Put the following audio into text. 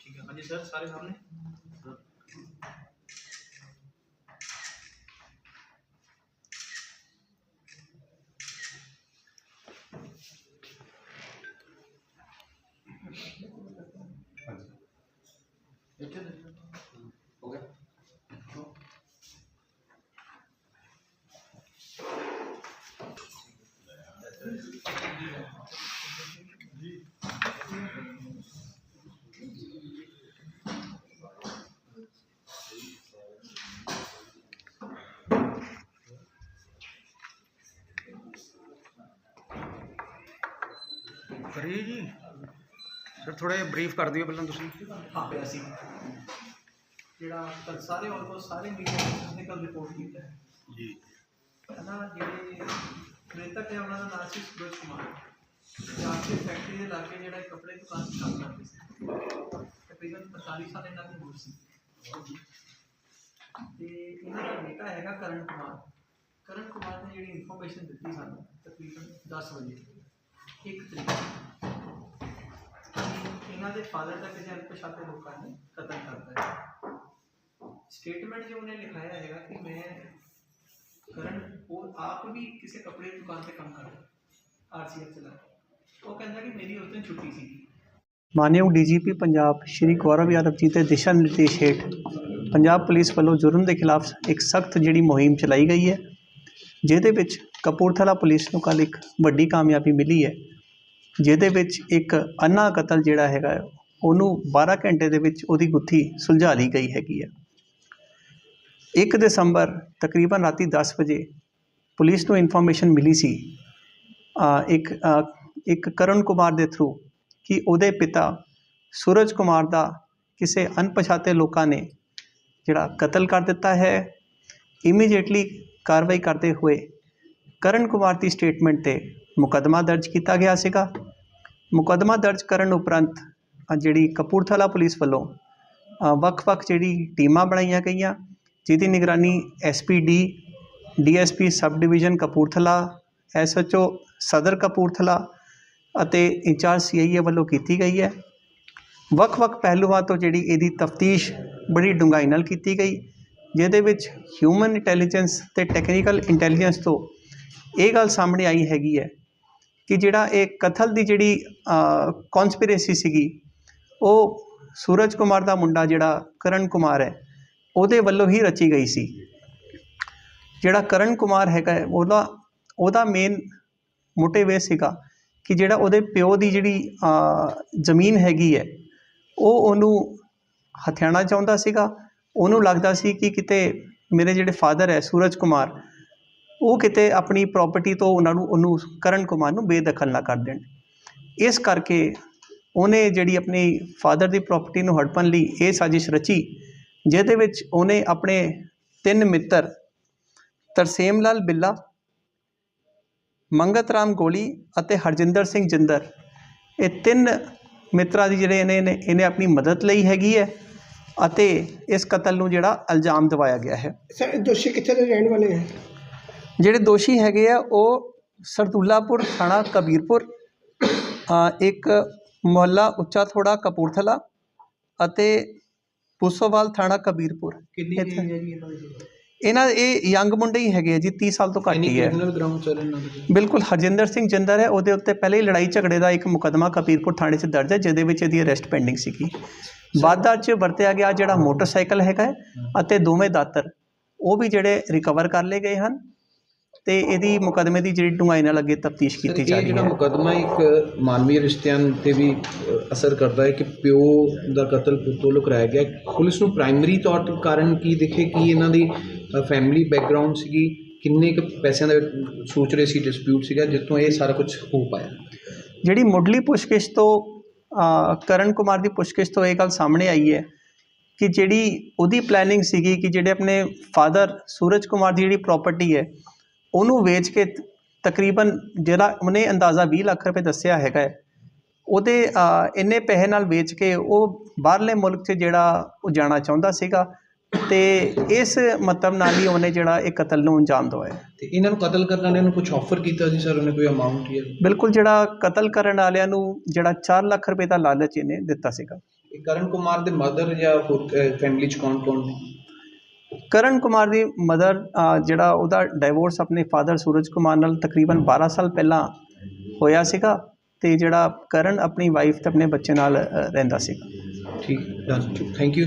ਠੀਕ ਹੈ ਹਾਂਜੀ ਸਰ ਸਾਰੇ ਸਾਹਮਣੇ ਇੱਥੇ ਦੇਖੋ ਕਰੀਏ ਜੀ। ਸਰ ਥੋੜਾ ਜਿਹਾ ਬਰੀਫ ਕਰ ਦਿਓ ਪਹਿਲਾਂ ਤੁਸੀਂ। ਹਾਂ ਪਿਆ ਸੀ ਜਿਹੜਾ ਕੱਲ ਸਾਰੇ ਆਲਮੋਸਟ ਸਾਰੇ ਮੀਡੀਆ ਨੇ ਕੱਲ ਰਿਪੋਰਟ ਕੀਤਾ ਹੈ। ਜੀ। ਹਨਾ ਜਿਹੜੇ ਮ੍ਰਿਤਕ ਹੈ ਉਹਨਾਂ ਦਾ ਨਾਮ ਸੀ ਸੂਰਜ ਕੁਮਾਰ। ਪੰਜਾਬ ਦੇ ਫੈਕਟਰੀ ਦੇ ਲਾਗੇ ਜਿਹੜਾ ਇੱਕ ਕੱਪੜੇ ਦੀ ਦੁਕਾਨ 'ਚ ਕੰਮ ਕਰਦੇ ਸੀ। ਤਕਰੀਬਨ 45 ਸਾਲ ਇਹਨਾਂ ਦੀ ਉਮਰ ਸੀ। ਤੇ ਇਹਨਾਂ ਦਾ ਬੇਟਾ ਹੈਗਾ ਕਰਨ ਕੁਮਾਰ। ਕਰਨ ਕੁਮਾਰ ਨੇ ਜਿਹੜੀ ਇਨਫੋਰਮੇਸ਼ਨ ਦਿੱਤੀ ਸਾਨੂੰ ਤਕਰੀਬਨ 10 ਵਜੇ। ਇੱਕ ਤਰੀਕ। ਨੂੰ ਕਿ ਇਹਨਾਂ ਦੇ ਫਾਦਰ ਦਾ ਕਿਸੇ ਅਣਪਛਾਤੇ ਲੋਕਾਂ ਨੇ ਕਤਲ ਕਰ ਦਿੱਤਾ ਸਟੇਟਮੈਂਟ ਜੋ ਉਹਨੇ ਲਿਖਾਇਆ ਹੈਗਾ ਕਿ ਮੈਂ ਕਰਨ, ਉਹ ਆਪ ਵੀ ਕਿਸੇ ਕੱਪੜੇ ਦੀ ਦੁਕਾਨ ਤੇ ਕੰਮ ਕਰਦਾ ਆਰਸੀਐਫ ਚਲਾ ਉਹ ਕਹਿੰਦਾ ਕਿ ਮੇਰੀ ਉਸ ਦਿਨ ਛੁੱਟੀ ਸੀ ਮਾਨਯੋਗ ਡੀਜੀਪੀ ਪੰਜਾਬ ਸ਼੍ਰੀ ਗੌਰਵ ਯਾਦਵ ਜੀ ਦੇ ਦਿਸ਼ਾ ਨਿਰਦੇਸ਼ ਹੇਠ ਪੰਜਾਬ ਪੁਲਿਸ ਵੱਲੋਂ ਜੁਰਮ ਦੇ ਖਿਲਾਫ ਇੱਕ ਸਖਤ ਜਿਹੜੀ ਮੁਹਿੰਮ ਚਲਾਈ ਗਈ ਹੈ, ਜਿਹਦੇ ਵਿੱਚ ਕਪੂਰਥਲਾ ਪੁਲਿਸ ਨੂੰ ਕੱਲ੍ਹ ਇੱਕ ਵੱਡੀ ਕਾਮਯਾਬੀ ਮਿਲੀ ਹੈ, ਜਿਹਦੇ ਵਿੱਚ ਇੱਕ ਅੰਨਾ ਕਤਲ ਜਿਹੜਾ ਹੈਗਾ ਉਹਨੂੰ 12 ਘੰਟੇ ਦੇ ਵਿੱਚ ਉਹਦੀ ਗੁੱਥੀ ਸੁਲਝਾ ਲਈ ਗਈ ਹੈਗੀ ਹੈ। 1 ਦਸੰਬਰ ਤਕਰੀਬਨ ਰਾਤੀ 10 ਵਜੇ ਪੁਲਿਸ ਨੂੰ ਇਨਫੋਰਮੇਸ਼ਨ ਮਿਲੀ ਸੀ ਇੱਕ ਇੱਕ ਕਰਨ ਕੁਮਾਰ ਦੇ ਥਰੂ ਕਿ ਉਹਦੇ ਪਿਤਾ ਸੂਰਜ ਕੁਮਾਰ ਦਾ ਕਿਸੇ ਅਣਪਛਾਤੇ ਲੋਕਾਂ ਨੇ ਜਿਹੜਾ ਕਤਲ ਕਰ ਦਿੱਤਾ ਹੈ। ਇਮੀਡੀਏਟਲੀ ਕਾਰਵਾਈ ਕਰਦੇ ਹੋਏ ਕਰਨ ਕੁਮਾਰ ਦੀ ਸਟੇਟਮੈਂਟ ਤੇ ਮੁਕੱਦਮਾ ਦਰਜ ਕੀਤਾ ਗਿਆ ਸੀਗਾ। ਮੁਕੱਦਮਾ ਦਰਜ ਕਰਨ ਉਪਰੰਤ ਜਿਹੜੀ ਕਪੂਰਥਲਾ ਪੁਲਿਸ ਵੱਲੋਂ ਵੱਖ-ਵੱਖ ਜਿਹੜੀ ਟੀਮਾਂ ਬਣਾਈਆਂ ਗਈਆਂ, ਜਿਹਦੀ ਨਿਗਰਾਨੀ SPD DSP sub division Kapurthala SHO Sadar Kapurthala ਅਤੇ ਇੰਚਾਰਜ ਸੀਆਈਏ ਵੱਲੋਂ ਕੀਤੀ ਗਈ ਹੈ। ਵੱਖ-ਵੱਖ ਪਹਿਲੂਆਂ ਤੋਂ ਜਿਹੜੀ ਇਹਦੀ ਤਫਤੀਸ਼ ਬੜੀ ਡੂੰਘਾਈ ਨਾਲ ਕੀਤੀ ਗਈ, ਜਿਹਦੇ ਵਿੱਚ ਹਿਊਮਨ ਇੰਟੈਲੀਜੈਂਸ ਤੇ ਟੈਕਨੀਕਲ ਇੰਟੈਲੀਜੈਂਸ ਤੋਂ ਇਹ ਗੱਲ ਸਾਹਮਣੇ ਆਈ ਹੈਗੀ ਹੈ ਕਿ ਜਿਹੜਾ ਇਹ ਕਥਲ ਦੀ ਜਿਹੜੀ ਕਨਸਪੀਰੇਸੀ ਸੀਗੀ, ਉਹ ਸੂਰਜ ਕੁਮਾਰ ਦਾ ਮੁੰਡਾ ਜਿਹੜਾ ਕਰਨ ਕੁਮਾਰ ਹੈ, ਉਹਦੇ ਵੱਲੋਂ ਹੀ ਰਚੀ ਗਈ ਸੀ। ਜਿਹੜਾ ਕਰਨ ਕੁਮਾਰ ਹੈਗਾ ਉਹਦਾ ਉਹਦਾ ਮੇਨ ਮੋਟਿਵ ਇਹ ਸੀਗਾ ਕਿ ਜਿਹੜਾ ਉਹਦੇ ਪਿਓ ਦੀ ਜਿਹੜੀ ਜ਼ਮੀਨ ਹੈਗੀ ਹੈ, ਉਹ ਉਹਨੂੰ ਹਥਿਆਣਾ ਚਾਹੁੰਦਾ ਸੀਗਾ, ਉਹਨੂੰ ਲੱਗਦਾ ਸੀ ਕਿ ਕਿਤੇ ਮੇਰੇ ਜਿਹੜੇ ਫਾਦਰ ਹੈ ਸੂਰਜ ਕੁਮਾਰ ਉਹ ਕਿਤੇ ਆਪਣੀ ਪ੍ਰਾਪਰਟੀ ਤੋਂ ਉਹਨਾਂ ਨੂੰ, ਉਹਨੂੰ ਕਰਨ ਕੁਮਾਰ ਨੂੰ ਬੇਦਖਲ ਨਾ ਕਰ ਦੇਣ। ਇਸ ਕਰਕੇ ਉਹਨੇ ਜਿਹੜੀ ਆਪਣੀ ਫਾਦਰ ਦੀ ਪ੍ਰਾਪਰਟੀ ਨੂੰ ਹੜਪਣ ਲਈ ਇਹ ਸਾਜ਼ਿਸ਼ ਰਚੀ, ਜਿਹਦੇ ਵਿੱਚ ਉਹਨੇ ਆਪਣੇ ਤਿੰਨ ਮਿੱਤਰ ਤਰਸੇਮ ਲਾਲ ਬਿੱਲਾ ਮੰਗਤ ਰਾਮ ਗੋਲੀ ਅਤੇ ਹਰਜਿੰਦਰ ਸਿੰਘ ਜਿੰਦਰ, ਇਹ ਤਿੰਨ ਮਿੱਤਰਾਂ ਦੀ ਜਿਹੜੇ ਇਹਨੇ ਇਹਨੇ ਆਪਣੀ ਮਦਦ ਲਈ ਹੈਗੀ ਹੈ ਅਤੇ ਇਸ ਕਤਲ ਨੂੰ ਜਿਹੜਾ ਇਲਜ਼ਾਮ ਦਿਵਾਇਆ ਗਿਆ ਹੈ। ਸਰ ਦੋਸ਼ੀ ਕਿੱਥੇ ਦੇ ਰਹਿਣ ਵਾਲੇ ਹੈ ਜਿਹੜੇ ਦੋਸ਼ੀ ਹੈਗੇ ਆ ਉਹ ਸਰਦੁੱਲਾਪੁਰ ਥਾਣਾ ਕਬੀਰਪੁਰ ਇੱਕ ਮੁਹੱਲਾ ਉੱਚਾ ਥੋੜਾ ਕਪੂਰਥਲਾ ਅਤੇ ਪੁਸੋਵਾਲ ਥਾਣਾ ਕਬੀਰਪੁਰ। ਕਿੰਨੀ ਇੱਥੇ- ਏਜ ਹੈ ਜੀ ਇਹਨਾਂ ਦੀ? ਇਹਨਾਂ ਇਹ ਯੰਗ ਮੁੰਡੇ ਹੀ ਹੈਗੇ ਆ ਜੀ 30 ਸਾਲ ਤੋਂ ਘੱਟ ਹੀ ਹੈ। ਕ੍ਰਿਮੀਨਲ ਗਰਾਊਂਡ ਚੱਲ ਇਹਨਾਂ ਦੇ ਬਿਲਕੁਲ ਹਰਜਿੰਦਰ ਸਿੰਘ ਜਿੰਦਰ ਹੈ ਉਹਦੇ ਉੱਤੇ ਪਹਿਲੇ ਹੀ ਲੜਾਈ ਝਗੜੇ ਦਾ ਇੱਕ ਮੁਕੱਦਮਾ ਕਬੀਰਪੁਰ ਥਾਣੇ 'ਚ ਦਰਜ ਹੈ ਜਿਹਦੇ ਵਿੱਚ ਇਹਦੀ ਅਰੈਸਟ ਪੈਂਡਿੰਗ ਸੀਗੀ। ਵਾਧਾ 'ਚ ਵਰਤਿਆ ਗਿਆ ਜਿਹੜਾ ਮੋਟਰਸਾਈਕਲ ਹੈਗਾ ਹੈ ਅਤੇ ਦੋਵੇਂ ਦਾਤਰ ਉਹ ਵੀ ਜਿਹੜੇ ਰਿਕਵਰ ਕਰ ਲਏ ਗਏ ਹਨ। ਤੇ ਇਹਦੀ ਮੁਕੱਦਮੇ ਦੀ ਜਿਹੜੀ ਡੂੰਘਾਈ ਨਾਲ ਅੱਗੇ ਤਫਤੀਸ਼ ਕੀਤੀ ਜਾ ਰਹੀ ਜਿਹੜਾ ਹੈ। ਮੁਕੱਦਮਾ ਇੱਕ ਮਾਨਵੀ ਰਿਸ਼ਤਿਆਂ ਤੇ ਵੀ ਅਸਰ ਕਰਦਾ ਹੈ ਕਿ ਪਿਓ ਦਾ ਕਤਲ ਪੁੱਤ ਵੱਲੋਂ ਕਰਾਇਆ ਗਿਆ ਪੁਲਿਸ ਨੂੰ ਪ੍ਰਾਇਮਰੀ ਤੌਰ ਤੇ ਕਾਰਨ ਕੀ ਦਿਖੇ? ਕਿ ਇਹਨਾਂ ਦੀ ਫੈਮਿਲੀ ਬੈਕਗ੍ਰਾਉਂਡ ਸੀਗੀ? ਕਿੰਨੇ ਕੁ ਪੈਸਿਆਂ ਦਾ ਸੋਚ ਰਹੇ ਸੀ ਡਿਸਪਿਊਟ ਸੀਗਾ ਜਿੱਥੋਂ ਇਹ ਸਾਰਾ ਕੁਝ ਹੋ ਪਾਇਆ? ਜਿਹੜੀ ਮੁੱਢਲੀ ਪੁੱਛਗਿੱਛ ਤੋਂ ਕਰਨ ਕੁਮਾਰ ਦੀ ਪੁੱਛਗਿੱਛ ਤੋਂ ਇਹ ਗੱਲ ਸਾਹਮਣੇ ਆਈ ਹੈ ਕਿ ਜਿਹੜੀ ਉਹਦੀ ਪਲੈਨਿੰਗ ਸੀਗੀ ਕਿ ਜਿਹੜੇ ਆਪਣੇ ਫਾਦਰ ਸੂਰਜ ਕੁਮਾਰ ਦੀ ਜਿਹੜੀ ਪ੍ਰਾਪਰਟੀ ਹੈ ਉਹਨੂੰ ਵੇਚ ਕੇ ਤਕਰੀਬਨ ਜਿਹੜਾ ਉਹਨੇ ਅੰਦਾਜ਼ਾ 20 ਲੱਖ ਰੁਪਏ ਦੱਸਿਆ ਹੈਗਾ ਉਹਦੇ ਇੰਨੇ ਪੈਸੇ ਨਾਲ ਵੇਚ ਕੇ ਉਹ ਬਾਹਰਲੇ ਮੁਲਕ 'ਚ ਜਿਹੜਾ ਉਹ ਜਾਣਾ ਚਾਹੁੰਦਾ ਸੀਗਾ ਤੇ ਇਸ ਮਤਲਬ ਨਾਲ ਹੀ ਉਹਨੇ ਜਿਹੜਾ ਇਹ ਕਤਲ ਨੂੰ ਅੰਜਾਮ ਦਵਾਇਆ। ਤੇ ਇਹਨਾਂ ਨੂੰ ਕਤਲ ਕਰਨ ਵਾਲਿਆਂ ਨੂੰ ਕੁਝ ਆਫਰ ਕੀਤਾ ਸੀ ਸਰ ਉਹਨੇ ਕੋਈ ਅਮਾਉਂਟ ਜਾਂ ਬਿਲਕੁਲ ਜਿਹੜਾ ਕਤਲ ਕਰਨ ਵਾਲਿਆਂ ਨੂੰ ਜਿਹੜਾ 4 ਲੱਖ ਰੁਪਏ ਦਾ ਲਾਲਚ ਇਹਨੇ ਦਿੱਤਾ ਸੀਗਾ। ਇਹ ਕਰਨ ਕੁਮਾਰ ਦੇ ਮਦਰ ਜਾਂ ਹੋਰ ਫੈਮਿਲੀ ਚ ਕੌਣ ਕੌਣ ਨੇ? ਕਰਨ ਕੁਮਾਰ ਦੀ ਮਦਰ ਜਿਹੜਾ ਉਹਦਾ ਡਾਈਵੋਰਸ ਆਪਣੇ ਫਾਦਰ ਸੂਰਜ ਕੁਮਾਰ ਨਾਲ ਤਕਰੀਬਨ 12 ਸਾਲ ਪਹਿਲਾਂ ਹੋਇਆ ਸੀਗਾ ਤੇ ਜਿਹੜਾ ਕਰਨ ਆਪਣੀ ਵਾਈਫ ਤੇ ਆਪਣੇ ਬੱਚੇ ਨਾਲ ਰਹਿੰਦਾ ਸੀਗਾ। ਠੀਕ ਡਨ ਥੈਂਕ ਯੂ